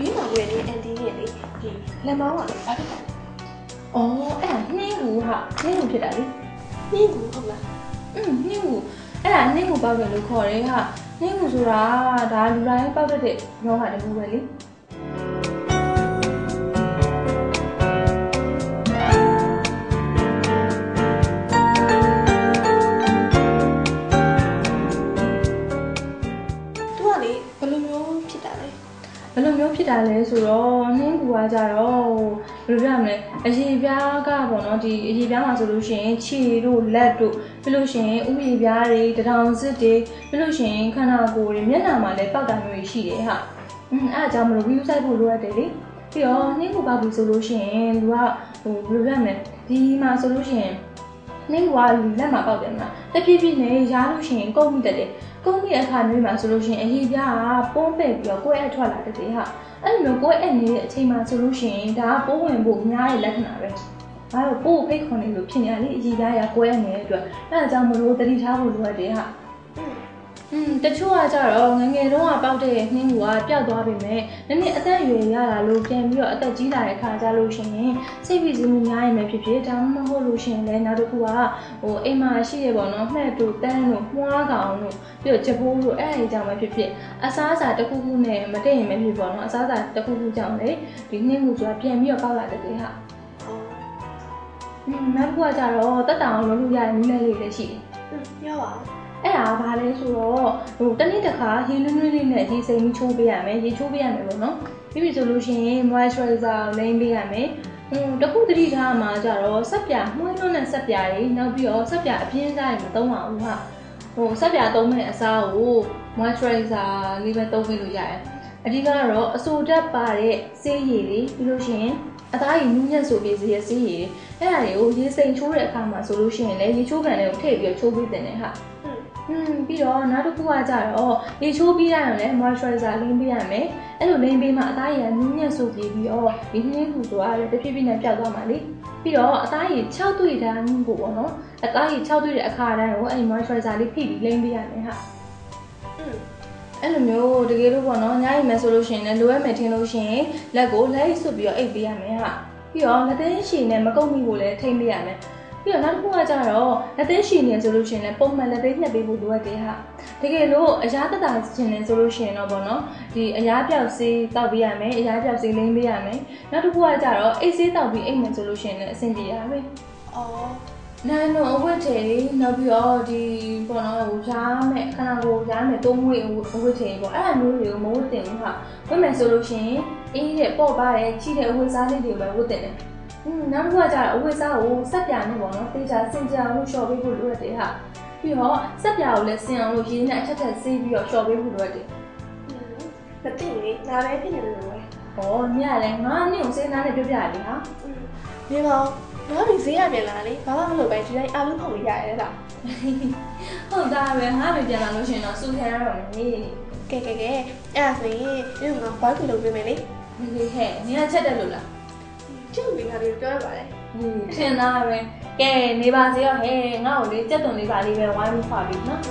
ဘေးမှာဝယ်နေအန်တီရဲ့လေဒီလက်မောင်းကလည်းဘာဖြစ်လဲအော်အဲ့ဒါနှင်းကူဟာနှင်းကူဖြစ်တာလေနှင်းကူဟုတ်လားอืมနှင်းကူအဲ့ဒါနှင်းကူပေါက်တယ်လို့ခေါ်တယ်ဟာနှင်းကူဆိုတာဒါလူတိုင်းပေါက်တတ်တဲ့ရောဂါတစ်ခုပဲလေ ဖြစ်တာလဲဆိုတော့နှင်းကူကကြတော့ဘယ်လိုပြောရမလဲအရေပြားကပေါ့နော်ဒီအရေပြားမှာဆိုလို့ရှိရင်ခြေတို့လက်တို့ပြီးလို့ရှိရင်ဥရေပြားတွေတထောင်စစ်တွေပြီးလို့ရှိရင်ခန္ဓာကိုယ်တွေမျက်နှာမှာလည်းပောက်တာမျိုးတွေရှိတယ်ဟာอืมအဲ့ဒါကြောင့်မလို့ view site ဖို့လိုအပ်တယ်လေပြီးတော့နှင်းကူပေါက်ပြီဆိုလို့ရှိရင်သူကဟိုဘယ်လိုပြောရမလဲဒီမှာဆိုလို့ရှိရင်နှင်းကူကလက်မှာပေါက်တယ်မလားတဖြည်းဖြည်းနဲ့ရားလို့ရှိရင်ကုန်မိတတ်တယ်ကုန်မိတဲ့အခါမျိုးမှာဆိုလို့ရှိရင်အရေပြားကပုံးပဲ့ပြီးတော့ကိုယ်အထွက်လာတတ်တယ်ဟာ အဲ့လိုမျိုးကိုယ့်အဲ့နေတဲ့အချိန်မှာဆိုလို့ရှိရင်ဒါကပိုးဝင်ဖို့များတဲ့လက္ခဏာပဲ။ဘာလို့ပိုးကိုဖိတ်ခွန်နေလို့ဖြစ်နေရလေအကြီးသားရကွဲနေတဲ့အတွက်အဲ့ဒါကြောင့်မလို့တတိထားဖို့လိုအပ်တယ်ဟာ อืม ။อืมတချို့ကကြတော့ငယ်ငယ်တုန်းကပေါက်တဲ့နှင်းကူကပျောက်သွားပြီမဲ့နည်းနည်းအသက်အရွယ်ရလာလို့ပြန်ပြီးတော့အသက်ကြီးလာတဲ့ခါကျလို့ရှိရင်စိတ်ဖိစီးမှုများရင်ပဲဖြစ်ဖြစ်ဒါမှမဟုတ်လို့ရှိရင်လည်းနောက်တစ်ခုကဟိုအိမ်မှာရှိရပေါ့နော်မှက်တို့တန်းတို့မွှားကောင်တို့ပြီးတော့ချက်ပိုးတို့အဲ့အကြောင်းပဲဖြစ်ဖြစ်အစားအစာတစ်ခုခုနဲ့မတည့်ရင်မဖြစ်ပေါ့နော်အစားအစာတစ်ခုခုကြောင့်လေဒီနှင်းကူဆိုတာပြန်ပြီးတော့ပေါက်လာတဲ့တေဟာ အော် อืมနောက်တစ်ခုကကြတော့တက်တောင်လုံးလို့ရတဲ့နည်းလေးလေးလည်းရှိတယ် อืมပြောပါဦး အဲ့ဒါကဘာလဲဆိုတော့ဟိုတစ်နေ့တစ်ခါရေနွေးနွေးလေးနဲ့ရေစိမ်ကြီးချိုးပေးရမယ်ရေချိုးပေးရမယ်ပေါ့နော်ပြီးပြီဆိုလို့ရှိရင် moisturizer ကိုလိမ့်ပေးရမယ်ဟိုတခုတတိထားမှာကြတော့ဆက်ပြမှုန်းလွန်းတဲ့ဆက်ပြတွေနောက်ပြီးတော့ဆက်ပြအပြင်းစားတွေမသုံးပါဘူးဟာဟိုဆက်ပြသုံးမဲ့အစားကို moisturizer လေးပဲသုံးပေးလို့ရတယ်အဓိကတော့အဆိုတက်ပါတဲ့ဆေးရည်တွေပြီးလို့ရှိရင်အသားရည်နူးညံ့ဆိုပြီးစေးဆေးရည်တွေအဲ့ဒါတွေကိုရေစိမ်ချိုးတဲ့အခါမှာဆိုလို့ရှိရင်လည်းရေချိုးကန်လေးကိုထည့်ပြီးတော့ချိုးပေးတင်တယ်ဟာ อืม อืมပြီးတော့နောက်တစ်ခုကကြတော့ရေချိုးပြီးရရင်လည်း moisturizer လိမ့်ပေးရမယ်အဲ့လိုလိမ့်ပေးမှအသားရည်ကနူးညံ့ဆိုပြီးပြီးတော့ဒီနှင်းကူဆိုတာလည်းတစ်ဖြည်းဖြည်းနဲ့ပျောက်သွားမှာလေပြီးတော့အသားရည်6တွေ့တန်းကိုပေါ့နော်အသားရည်6တွေ့တဲ့အခါတိုင်းကိုအဲ့ဒီ moisturizer လေးဖိပြီးလိမ့်ပေးရမယ်ဟာ อืม အဲ့လိုမျိုးတကယ်လို့ပေါ့နော်ညရင်မယ်ဆိုလို့ရှိရင်လည်းလိုအပ်မယ်ထင်လို့ရှိရင်လက်ကိုလက်ရိပ်ဆွတ်ပြီးတော့အိတ်ပေးရမယ်ဟာပြီးတော့လက်သေးရှည်နဲ့မကုတ်မိဖို့လည်းထိမ့်ပေးရမယ် ပြီးတော့နောက်တစ်ခုကကြတော့လက်သေးရှည်နေဆိုလို့ရှိရင်လည်းပုံမှန်လက်သေးညှက်ပေးဖို့လိုအပ်တယ်ဟာတကယ်လို့အရာတတရှင်နေဆိုလို့ရှိရင်တော့ပေါ့နော်ဒီအရာပြောက်ဆေးတောက်ပေးရမယ်အရာပြောက်ဆေးလိမ့်ပေးရမယ်နောက်တစ်ခုကကြတော့အိတ်ဆေးတောက်ပြီးအိတ်မယ်ဆိုလို့ရှိရင်လည်းအဆင်ပြေရမယ်အော်နန်းတော့အဝတ်ထည်နောက်ပြီးတော့ဒီပေါ့နော်ဟိုရှားမဲ့ခန္ဓာကိုယ်ရှားမဲ့သုံးမွေအဝတ်ထည်ပေါ့အဲ့ဒါမျိုးတွေကိုမဝတ်တင်ဘူးဟာဝတ်မယ်ဆိုလို့ရှိရင်အေးတဲ့ပေါ့ပါတဲ့ချိတဲ့အဝတ်စားလေးတွေကိုပဲဝတ်တင်တယ်။ อืมနောက်တစ်ခုကကြတော့အဝိစားကိုစက်ပြာနဲ့ပေါ့နော်သေချာစင်ကြအောင်လို့လျှော်ပေးဖို့လိုအပ်တယ်ဟာပြီးတော့စက်ပြာကိုလည်းစင်အောင်လို့ရင်းနဲ့အထက်ထက်ဆေးပြီးတော့လျှော်ပေးဖို့လိုအပ်တယ်မသိဘူးဒါပဲဖြစ်နေလို့ပဲဩမြရလဲငါနဲ့ကိုစေးနားနဲ့ပြောပြရလေဟာဒီမောင်ငါဒီဈေးရပြန်လာလေဘာမှမလုပ်ပဲဒီတိုင်းအာလူးဖုံရရဲလားဟုတ်တာပဲငါပဲပြန်လာလို့ရှင်တော့စူခဲရတော့မယ်ကဲကဲကဲအဲ့ဒါဆိုရင်ဒီကဘာကူလုပ်ပေးမယ်လေဟဲ့နင်ကချက်တက်လို့လား ကျုပ်ဒီကလေးပြောရပါတယ်ဟင်းထင်သားပဲကဲနေပါစေရောဟဲ့ငါ့ကိုလေကြက်သွန်လေးပါလေးပဲဝိုင်းပြီးဖွာပြီးနော်